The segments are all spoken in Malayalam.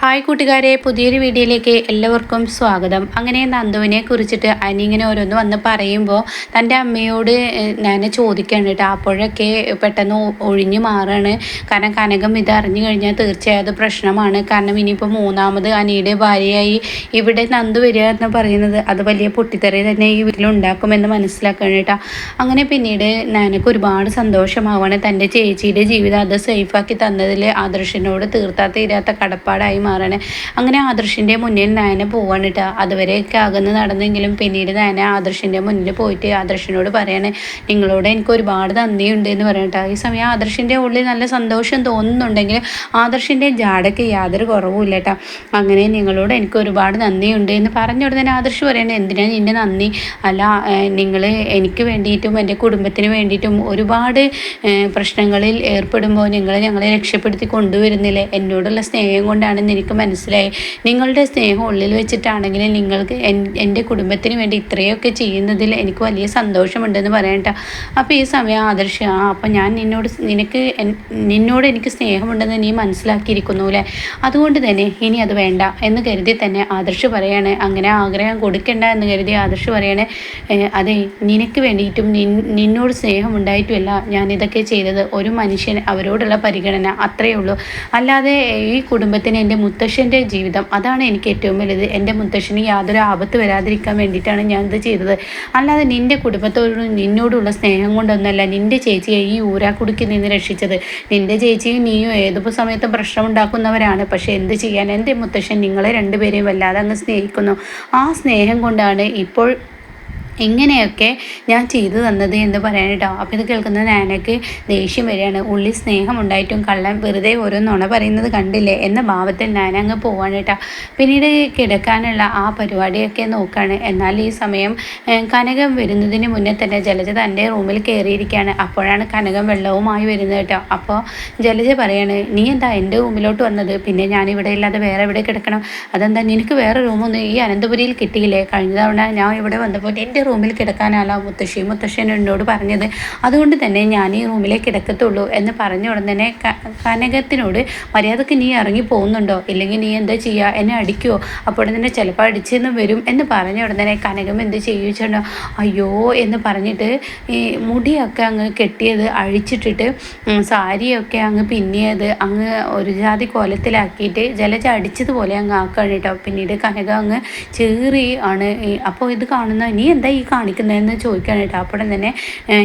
ഹായ് കൂട്ടുകാരെ പുതിയൊരു വീഡിയോയിലേക്ക് എല്ലാവർക്കും സ്വാഗതം. അങ്ങനെ നന്ദുവിനെ കുറിച്ചിട്ട് അനി ഇങ്ങനെ ഓരോന്ന് വന്ന് പറയുമ്പോൾ തന്റെ അമ്മയോട് ഞാൻ ചോദിക്കണം കേട്ടോ. അപ്പോഴൊക്കെ പെട്ടെന്ന് ഒഴിഞ്ഞു മാറുകയാണ് കാരണം കനകം ഇത് അറിഞ്ഞു കഴിഞ്ഞാൽ തീർച്ചയായും അത് പ്രശ്നമാണ്. കാരണം ഇനിയിപ്പോൾ മൂന്നാമത് അനിയുടെ ഭാര്യയായി ഇവിടെ നന്ദു വരിക എന്ന് പറയുന്നത് അത് വലിയ പൊട്ടിത്തെറി തന്നെ ഈ വീട്ടിലുണ്ടാക്കുമെന്ന് മനസ്സിലാക്കണം കേട്ടോ. അങ്ങനെ പിന്നീട് ഞാനൊക്കെ ഒരുപാട് സന്തോഷമാവാണ് തന്റെ ചേച്ചിയുടെ ജീവിതം അത് സേഫാക്കി തന്നതിൽ ആദർശനോട് തീർത്താ തീരാത്ത കടപ്പാടായി മാറാണ്. അങ്ങനെ ആദർശിന്റെ മുന്നിൽ നയന പോവാണ് കേട്ടോ അതുവരെയൊക്കെ അകന്ന് നടന്നെങ്കിലും പിന്നീട് നയന ആദർശിന്റെ മുന്നിൽ പോയിട്ട് ആദർശിനോട് പറയണേ നിങ്ങളോട് എനിക്ക് ഒരുപാട് നന്ദിയുണ്ട് എന്ന് പറയട്ടോ ഈ സമയം ആദർശിന്റെ ഉള്ളിൽ നല്ല സന്തോഷം തോന്നുന്നുണ്ടെങ്കിൽ ആദർശിന്റെ ജാടയ്ക്ക് യാതൊരു കുറവുമില്ല കേട്ടോ അങ്ങനെ നിങ്ങളോട് എനിക്ക് ഒരുപാട് നന്ദിയുണ്ട് എന്ന് പറഞ്ഞ ഉടനെ ആദർശ് പറയണേ എന്തിനാണ് നിന്റെ നന്ദി? അല്ല നിങ്ങൾ എനിക്ക് വേണ്ടിയിട്ടും എന്റെ കുടുംബത്തിന് വേണ്ടിയിട്ടും ഒരുപാട് പ്രശ്നങ്ങളിൽ ഏർപ്പെടുമ്പോൾ നിങ്ങൾ ഞങ്ങളെ രക്ഷപ്പെടുത്തി കൊണ്ടുവരുന്നില്ലേ? എന്നോടുള്ള സ്നേഹം കൊണ്ടാണ് എനിക്ക് മനസ്സിലായി. നിങ്ങളുടെ സ്നേഹം ഉള്ളിൽ വെച്ചിട്ടാണെങ്കിലും നിങ്ങൾക്ക് എന്റെ കുടുംബത്തിന് വേണ്ടി ഇത്രയൊക്കെ ചെയ്യുന്നതിൽ എനിക്ക് വലിയ സന്തോഷമുണ്ടെന്ന് പറയണ്ട അപ്പോൾ ഈ സമയം ആദർശ ആ അപ്പം ഞാൻ നിന്നോട് നിനക്ക് നിന്നോട് എനിക്ക് സ്നേഹമുണ്ടെന്ന് നീ മനസ്സിലാക്കിയിരിക്കുന്നു അല്ലേ അതുകൊണ്ട് തന്നെ ഇനി അത് വേണ്ട എന്ന് കരുതി തന്നെ ആദർശ് പറയാണ്. അങ്ങനെ ആഗ്രഹം കൊടുക്കണ്ട എന്ന് കരുതി ആദർശ് പറയാണ്. അതെ നിനക്ക് വേണ്ടിയിട്ടും നിന്നോട് സ്നേഹം ഞാൻ ഇതൊക്കെ ചെയ്തത്. ഒരു മനുഷ്യൻ അവരോടുള്ള പരിഗണന അത്രയേ ഉള്ളൂ. അല്ലാതെ ഈ കുടുംബത്തിന് എന്റെ മുത്തശ്ശന്റെ ജീവിതം. അതാണ് എനിക്ക് ഏറ്റവും വലുത്. എന്റെ മുത്തശ്ശന് യാതൊരു ആപത്ത് വരാതിരിക്കാൻ വേണ്ടിയിട്ടാണ് ഞാൻ ഇത് ചെയ്തത്. അല്ലാതെ നിന്റെ കുടുംബത്തോടും നിന്നോടുള്ള സ്നേഹം കൊണ്ടൊന്നല്ല നിന്റെ ചേച്ചിയെ ഈ ഊരാക്കുടുക്കി നിന്ന് രക്ഷിച്ചത്. നിന്റെ ചേച്ചിയും നീയും ഏതൊരു സമയത്തും പ്രശ്നം ഉണ്ടാക്കുന്നവരാണ് പക്ഷേ എന്ത് ചെയ്യാൻ? എന്റെ മുത്തശ്ശൻ നിങ്ങളെ രണ്ടുപേരെയും വല്ലാതെ അങ്ങ് സ്നേഹിക്കുന്നു. ആ സ്നേഹം കൊണ്ടാണ് ഇപ്പോൾ ഇങ്ങനെയൊക്കെ ഞാൻ ചെയ്തു തന്നത് എന്ന് പറയാൻ കേട്ടോ. അപ്പോൾ ഇത് കേൾക്കുന്ന നാനക്ക് ദേഷ്യം വരികയാണ്. ഉള്ളി സ്നേഹമുണ്ടായിട്ടും കള്ളൻ വെറുതെ ഓരോ നുണ പറയുന്നത് കണ്ടില്ലേ? എന്ന ഭാവത്തിൽ നാന അങ്ങ് പോവാണ് കേട്ടോ. പിന്നീട് കിടക്കാനുള്ള ആ പരിപാടിയൊക്കെ നോക്കുകയാണ് എന്നാൽ ഈ സമയം കനകം വരുന്നതിന് മുന്നേ തന്നെ ജലജ തന്റെ റൂമിൽ കയറിയിരിക്കുകയാണ്. അപ്പോഴാണ് കനകം വെള്ളവുമായി വരുന്നത് കേട്ടോ. അപ്പോൾ ജലജ പറയാണ് നീ എന്താ എന്റെ റൂമിലോട്ട് വന്നത്? പിന്നെ ഞാൻ ഇവിടെ ഇല്ലാതെ വേറെ എവിടെ കിടക്കണം? അതെന്താ? നിനക്ക് വേറെ റൂമൊന്നും ഈ അനന്തപുരിയിൽ കിട്ടിയില്ലേ? കഴിഞ്ഞ തവണ ഞാൻ ഇവിടെ വന്നപ്പോൾ എന്റെ റൂമിൽ കിടക്കാനല്ല മുത്തശ്ശി? മുത്തശ്ശൻ എന്നോട് പറഞ്ഞത് അതുകൊണ്ട് തന്നെ ഞാൻ ഈ റൂമിലേ കിടക്കത്തുള്ളൂ എന്ന് പറഞ്ഞ ഉടൻ തന്നെ കനകത്തിനോട് മര്യാദയ്ക്ക് നീ ഇറങ്ങി പോകുന്നുണ്ടോ? ഇല്ലെങ്കിൽ നീ എന്താ ചെയ്യുക എന്നെ അടിക്കുമോ അപ്പോൾ തന്നെ ചിലപ്പോൾ അടിച്ചെന്ന് വരും എന്ന് പറഞ്ഞ ഉടൻ തന്നെ കനകം എന്ത് ചെയ്യുന്നുണ്ടോ അയ്യോ എന്ന് പറഞ്ഞിട്ട് ഈ മുടിയൊക്കെ അങ്ങ് കെട്ടിയത് അഴിച്ചിട്ടിട്ട് സാരിയൊക്കെ അങ്ങ് പിന്നിയത് അങ്ങ് ഒരു ജാതി കോലത്തിലാക്കിയിട്ട് ജലജ അടിച്ചതുപോലെ അങ്ങ് ആക്കുകയാണ് കേട്ടോ. പിന്നീട് കനക അങ്ങ് ചേറി ആണ് അപ്പോൾ ഇത് കാണുന്ന നീ എന്താ കാണിക്കുന്നതെന്ന് ചോദിക്കാനായിട്ട് അപ്പോൾ തന്നെ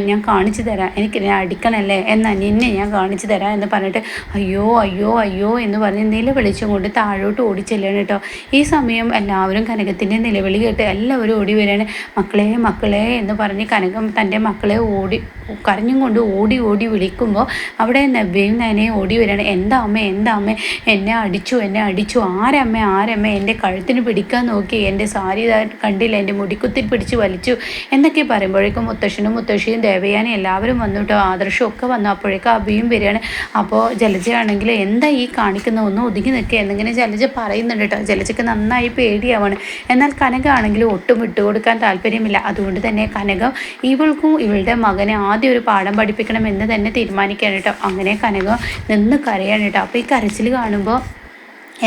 ഞാൻ കാണിച്ചു തരാം. എനിക്ക് ഞാൻ അടിക്കണല്ലേ? എന്നാൽ നിന്നെ ഞാൻ കാണിച്ചു തരാം എന്ന് പറഞ്ഞിട്ട് അയ്യോ അയ്യോ അയ്യോ എന്ന് പറഞ്ഞ് നിലവിളിച്ചും കൊണ്ട് താഴോട്ട് ഓടിച്ചെല്ലാണ് കേട്ടോ. ഈ സമയം എല്ലാവരും കനകത്തിന്റെ നിലവിളി കേട്ട് എല്ലാവരും ഓടി വരികയാണ്. മക്കളെ മക്കളെ എന്ന് പറഞ്ഞ് കനകം തന്റെ മക്കളെ ഓടി കരഞ്ഞും കൊണ്ട് ഓടി ഓടി വിളിക്കുമ്പോൾ അവിടെ നവ്യയും നനെ ഓടി വരികയാണ്. എന്താ അമ്മ എന്താ അമ്മ? എന്നെ അടിച്ചു എന്നെ അടിച്ചു? ആരമ്മ ആരമ്മ? എന്റെ കഴുത്തിന് പിടിക്കാൻ നോക്കി. എന്റെ സാരി കണ്ടില്ല. എന്റെ മുടിക്കുത്തിൽ പിടിച്ച് വലിച്ചു എന്നൊക്കെ പറയുമ്പോഴേക്കും മുത്തശ്ശനും മുത്തശ്ശിയും ദേവയാനും എല്ലാവരും വന്നു കേട്ടോ ആദർശവും ഒക്കെ വന്നു. അപ്പോഴേക്കും അഭിയും വരികയാണ്. അപ്പോൾ ജലജയാണെങ്കിൽ എന്താ ഈ കാണിക്കുന്ന? ഒന്ന് ഒതുങ്ങി നിൽക്കുക എന്നിങ്ങനെ ജലജ പറയുന്നുണ്ട് കേട്ടോ. ജലജയ്ക്ക് നന്നായി പേടിയാവാണ്. എന്നാൽ കനകാണെങ്കിൽ ഒട്ടും വിട്ടുകൊടുക്കാൻ താല്പര്യമില്ല. അതുകൊണ്ട് തന്നെ കനകം ഇവൾക്കും ഇവളുടെ മകനെ ആദ്യം ഒരു പാഠം പഠിപ്പിക്കണം എന്ന് തന്നെ തീരുമാനിക്കുകയാണ് കേട്ടോ. അങ്ങനെ കനകം നിന്ന് കരയാണ് കേട്ടോ. അപ്പോൾ ഈ കരച്ചിൽ കാണുമ്പോൾ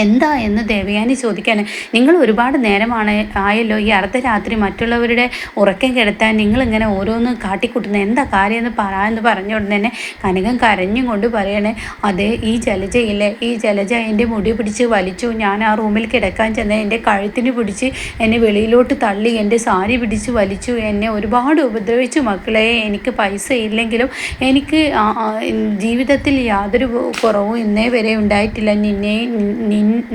എന്താ എന്ന് ദേവയാനി ചോദിക്കാൻ നിങ്ങൾ ഒരുപാട് നേരമാണ് ആയല്ലോ. ഈ അർദ്ധരാത്രി മറ്റുള്ളവരുടെ ഉറക്കം കിടത്താൻ നിങ്ങളിങ്ങനെ ഓരോന്ന് കാട്ടിക്കൂട്ടുന്നത് എന്താ കാര്യം എന്ന് പറയാമെന്ന് പറഞ്ഞുകൊണ്ട് തന്നെ കനകം കരഞ്ഞും കൊണ്ട് പറയണേ അതെ ഈ ജലജയില്ലേ? ഈ ജലജ എന്റെ മുടി പിടിച്ച് വലിച്ചു. ഞാൻ ആ റൂമിൽ കിടക്കാൻ ചെന്ന് എന്റെ കഴുത്തിന് പിടിച്ച് എന്നെ വെളിയിലോട്ട് തള്ളി എന്റെ സാരി പിടിച്ച് വലിച്ചു. എന്നെ ഒരുപാട് ഉപദ്രവിച്ചു മക്കളെ. എനിക്ക് പൈസ ഇല്ലെങ്കിലും എനിക്ക് ജീവിതത്തിൽ യാതൊരു കുറവും ഇന്നേ വരെ ഉണ്ടായിട്ടില്ല. നിന്നെ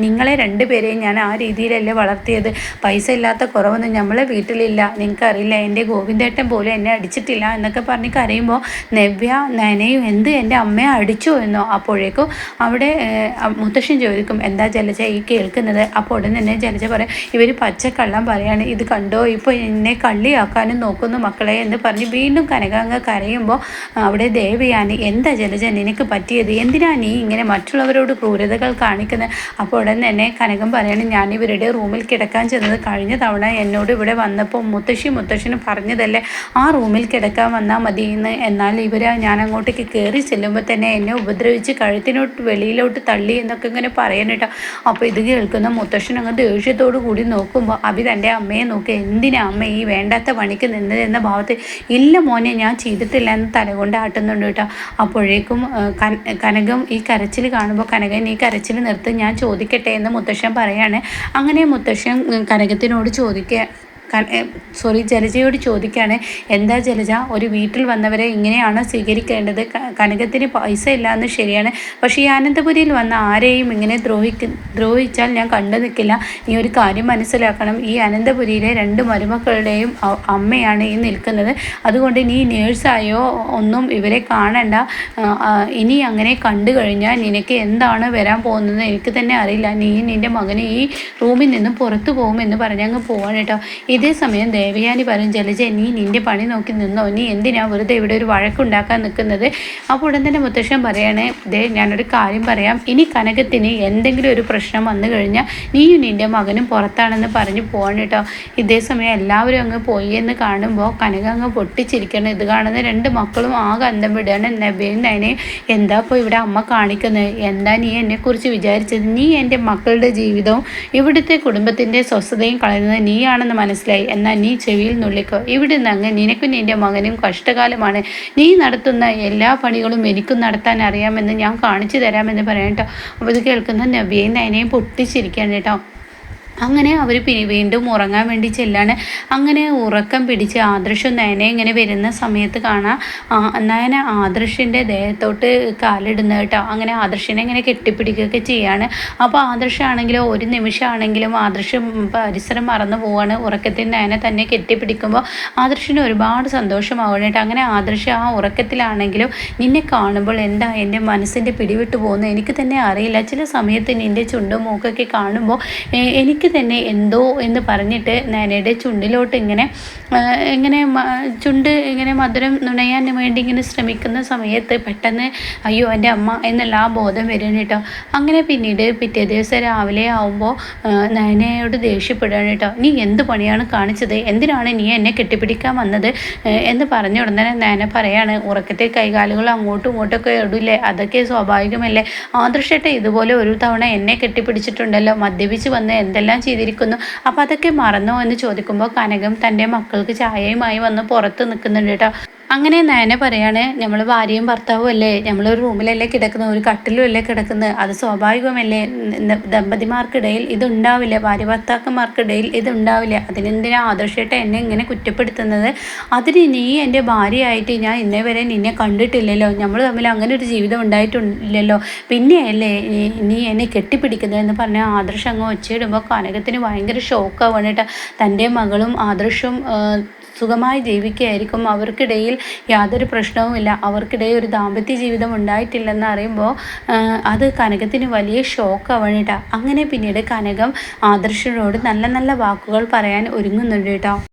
നിങ്ങളെ രണ്ടുപേരെയും ഞാൻ ആ രീതിയിലല്ലേ വളർത്തിയത്. പൈസ ഇല്ലാത്ത കുറവൊന്നും നമ്മളെ വീട്ടിലില്ല. നിങ്ങൾക്കറിയില്ല എന്റെ ഗോവിന്ദേട്ടൻ പോലും എന്നെ അടിച്ചിട്ടില്ല എന്നൊക്കെ പറഞ്ഞ് കരയുമ്പോൾ നവ്യ നനയും എന്ത് എന്റെ അമ്മയെ അടിച്ചു? എന്നോ. അപ്പോഴേക്കും അവിടെ മുത്തശ്ശൻ ചോദിക്കും എന്താ ജലജ ഈ കേൾക്കുന്നത്? അപ്പോൾ ഉടൻ തന്നെ ജലജ പറയാം ഇവർ പച്ചക്കള്ളം പറയാണ്. ഇത് കണ്ടോ? ഇപ്പോൾ എന്നെ കള്ളിയാക്കാനും നോക്കുന്നു മക്കളെ എന്ന് പറഞ്ഞ് വീണ്ടും കനകാങ്ക കരയുമ്പോൾ അവിടെ ദേവിയാണ് എന്താ ജലജ നിനക്ക് പറ്റിയത്? എന്തിനാ നീ ഇങ്ങനെ മറ്റുള്ളവരോട് ക്രൂരതകൾ കാണിക്കുന്നത് അപ്പോൾ ഉടൻ തന്നെ കനകം പറയണം ഞാൻ ഇവരുടെ റൂമിൽ കിടക്കാൻ ചെന്നത് കഴിഞ്ഞ തവണ എന്നോട് ഇവിടെ വന്നപ്പോൾ മുത്തശ്ശി മുത്തശ്ശനും പറഞ്ഞതല്ലേ ആ റൂമിൽ കിടക്കാൻ വന്നാൽ മതി എന്ന് എന്നാൽ ഇവർ ഞാൻ അങ്ങോട്ടേക്ക് കയറി ചെല്ലുമ്പോൾ തന്നെ എന്നെ ഉപദ്രവിച്ച് കഴുത്തിനോട്ട് വെളിയിലോട്ട് തള്ളി എന്നൊക്കെ ഇങ്ങനെ പറയാനിട്ടോ അപ്പോൾ ഇത് കേൾക്കുന്ന മുത്തശ്ശൻ അങ്ങ് ദേഷ്യത്തോടു കൂടി നോക്കുമ്പോൾ അഭി തന്റെ അമ്മയെ നോക്കി. എന്തിനാ അമ്മ ഈ വേണ്ടാത്ത പണിക്ക് നിന്നത് എന്ന ഭാവത്തിൽ ഇല്ല മോനെ ഞാൻ ചെയ്തിട്ടില്ല എന്ന് തലകൊണ്ട് ആട്ടുന്നുണ്ട് കേട്ടോ. അപ്പോഴേക്കും കനകം ഈ കരച്ചിൽ കാണുമ്പോൾ കനകൻ ഈ കരച്ചിൽ നിർത്തി ഞാൻ ചോദിക്കട്ടെ എന്ന് മുത്തശ്ശൻ പറയാണ്. അങ്ങനെ മുത്തശ്ശൻ കനകത്തിനോട് ചോദിക്കുക സോറി ജലജയോട് ചോദിക്കുകയാണ് എന്താ ജലജ ഒരു വീട്ടിൽ വന്നവരെ ഇങ്ങനെയാണ് സ്വീകരിക്കേണ്ടത്? കനകത്തിന് പൈസ ഇല്ല ശരിയാണ്. പക്ഷേ ഈ അനന്തപുരിയിൽ വന്ന ആരെയും ഇങ്ങനെ ദ്രോഹിക്ക ദ്രോഹിച്ചാൽ ഞാൻ കണ്ടു നിൽക്കില്ല. നീ ഒരു കാര്യം മനസ്സിലാക്കണം. ഈ അനന്തപുരിയിലെ രണ്ട് മരുമക്കളുടെയും അമ്മയാണ് ഈ നിൽക്കുന്നത്. അതുകൊണ്ട് നീ നേഴ്സായോ ഒന്നും ഇവരെ കാണണ്ട. ഇനി അങ്ങനെ കണ്ടു കഴിഞ്ഞാൽ നിനക്ക് എന്താണ് വരാൻ പോകുന്നത് എനിക്ക് തന്നെ അറിയില്ല. നീ നിന്റെ മകന് ഈ റൂമിൽ നിന്ന് പുറത്തു പോകുമെന്ന് പറഞ്ഞങ്ങ് പോവാണ് കേട്ടോ. ഇതേ സമയം ദേവയാനി പറയും ജലജ നീ നിന്റെ പണി നോക്കി നിന്നോ. നീ എന്തിനാ വെറുതെ ഇവിടെ ഒരു വഴക്കുണ്ടാക്കാൻ നിൽക്കുന്നത്? അപ്പോൾ ഉടൻ തന്നെ മുത്തശ്ശൻ പറയണേ ദേ ഞാനൊരു കാര്യം പറയാം. ഇനി കനകത്തിന് എന്തെങ്കിലും ഒരു പ്രശ്നം വന്നു കഴിഞ്ഞാൽ നീയും നിന്റെ മകനും പുറത്താണെന്ന് പറഞ്ഞു പോകണം കേട്ടോ. ഇതേ സമയം എല്ലാവരും അങ്ങ് പോയി എന്ന് കാണുമ്പോൾ കനക അങ്ങ് പൊട്ടിച്ചിരിക്കണം ഇത് കാണുന്ന രണ്ട് മക്കളും ആകെ അന്തം വിടുകയാണ്. നബീൻ നയനെ എന്താ ഇപ്പോൾ ഇവിടെ അമ്മ കാണിക്കുന്നത് എന്താ നീ എന്നെക്കുറിച്ച് വിചാരിച്ചത്? നീ എന്റെ മക്കളുടെ ജീവിതവും ഇവിടുത്തെ കുടുംബത്തിന്റെ സ്വസ്ഥതയും കളയുന്നത് നീയാണെന്ന് മനസ്സിലായി. മനസ്സിലായി. എന്നാൽ നീ ചെവിയിൽ നുള്ളിക്കോ. ഇവിടെ നിന്ന് നിനക്കും നിന്റെ മകനും കഷ്ടകാലമാണ്. നീ നടത്തുന്ന എല്ലാ പണികളും എനിക്കും നടത്താൻ അറിയാമെന്ന് ഞാൻ കാണിച്ചു തരാമെന്ന് പറയാം കേട്ടോ. അപ്പോൾ ഇത് കേൾക്കുന്ന നബിയെ നയനെയും പൊട്ടിച്ചിരിക്കുകയാണ് കേട്ടോ. അങ്ങനെ അവർ പിന്നെ വീണ്ടും ഉറങ്ങാൻ വേണ്ടി ചെല്ലാണ്. അങ്ങനെ ഉറക്കം പിടിച്ച് ആദർശം നയനെ ഇങ്ങനെ വരുന്ന സമയത്ത് കാണാം. നയന ആദർശിന്റെ ദേഹത്തോട്ട് കാലിടുന്ന കേട്ടോ. അങ്ങനെ ആദർശിനെ ഇങ്ങനെ കെട്ടിപ്പിടിക്കുകയൊക്കെ ചെയ്യാണ്. അപ്പോൾ ആദർശമാണെങ്കിലും ഒരു നിമിഷമാണെങ്കിലും ആദർശം പരിസരം മറന്നു പോവാണ്. ഉറക്കത്തിൽ നയനെ തന്നെ കെട്ടിപ്പിടിക്കുമ്പോൾ ആദർശിന് ഒരുപാട് സന്തോഷമാവണം കേട്ടോ. അങ്ങനെ ആദർശ ആ ഉറക്കത്തിലാണെങ്കിലും നിന്നെ കാണുമ്പോൾ എന്താ എന്റെ മനസ്സിന്റെ പിടിവിട്ട് പോകുന്നത്? എനിക്ക് തന്നെ അറിയില്ല. ചില സമയത്ത് നിന്റെ ചുണ്ടും മൂക്കൊക്കെ കാണുമ്പോൾ എനിക്ക് തന്നെ എന്തോ എന്ന് പറഞ്ഞിട്ട് നയനയുടെ ചുണ്ടിലോട്ട് ഇങ്ങനെ ഇങ്ങനെ ചുണ്ട് ഇങ്ങനെ മധുരം നുണയാൻ വേണ്ടി ഇങ്ങനെ ശ്രമിക്കുന്ന സമയത്ത് പെട്ടെന്ന് അയ്യോ എന്റെ അമ്മ എന്നുള്ള ആ ബോധം വരുന്നു കേട്ടോ. അങ്ങനെ പിന്നീട് പിറ്റേ ദിവസം രാവിലെ ആവുമ്പോൾ നയനയോട് ദേഷ്യപ്പെടുകയാണ് കേട്ടോ. നീ എന്ത് പണിയാണ് കാണിച്ചത്? എന്തിനാണ് നീ എന്നെ കെട്ടിപ്പിടിക്കാൻ വന്നത്? എന്ന് പറഞ്ഞ ഉടനെ നയന പറയാണ് ഉറക്കത്തെ കൈകാലുകൾ അങ്ങോട്ടും ഇങ്ങോട്ടൊക്കെ ഇടില്ലേ അതൊക്കെ സ്വാഭാവികമല്ലേ? ആദർശട്ടെ ഇതുപോലെ ഒരു തവണ എന്നെ കെട്ടിപ്പിടിച്ചിട്ടുണ്ടല്ലോ. മദ്യപിച്ച് വന്ന് എന്തെല്ലാം ചെയ്തിരിക്കുന്നു. അപ്പോൾ അതൊക്കെ മറന്നോ എന്ന് ചോദിക്കുമ്പോൾ കനകം തന്റെ മക്കൾക്ക് ചായയുമായി വന്ന് പുറത്ത് നിൽക്കുന്നുണ്ട് കേട്ടോ. അങ്ങനെ നയന പറയാണ് നമ്മൾ ഭാര്യയും ഭർത്താവും അല്ലേ? ഒരു റൂമിലല്ലേ കിടക്കുന്നത്? ഒരു കട്ടിലും അല്ലേ കിടക്കുന്നത്? അത് സ്വാഭാവികമല്ലേ? ദമ്പതിമാർക്കിടയിൽ ഇതുണ്ടാവില്ല ഭാര്യ ഭർത്താക്കന്മാർക്കിടയിൽ ഇതുണ്ടാവില്ല അതിനെന്തിനാ ആദർശമായിട്ട് എന്നെ ഇങ്ങനെ കുറ്റപ്പെടുത്തുന്നത്? അതിന് നീ എന്റെ ഭാര്യയായിട്ട് ഞാൻ ഇന്നേ വരെ നിന്നെ കണ്ടിട്ടില്ലല്ലോ. നമ്മൾ തമ്മിൽ അങ്ങനെ ഒരു ജീവിതം ഉണ്ടായിട്ടില്ലല്ലോ. പിന്നെയല്ലേ നീ എന്നെ കെട്ടിപ്പിടിക്കുന്നതെന്ന് പറഞ്ഞാൽ ആദർശം അങ്ങ് ഒച്ചയിടുമ്പോൾ കനകത്തിന് ഭയങ്കര ഷോക്കാവാണ് തന്റെ മകളും ആദർശം സുഖമായി ജീവിക്കുകയായിരിക്കും. അവർക്കിടയിൽ യാതൊരു പ്രശ്നവുമില്ല അവർക്കിടയിൽ ഒരു ദാമ്പത്യ ജീവിതം ഉണ്ടായിട്ടില്ലെന്ന് അറിയുമ്പോൾ അത് കനകത്തിന് വലിയ ഷോക്ക് കേട്ടോ. അങ്ങനെ പിന്നീട് കനകം ആദർശനോട് നല്ല നല്ല വാക്കുകൾ പറയാൻ ഒരുങ്ങുന്നുണ്ട് കേട്ടോ.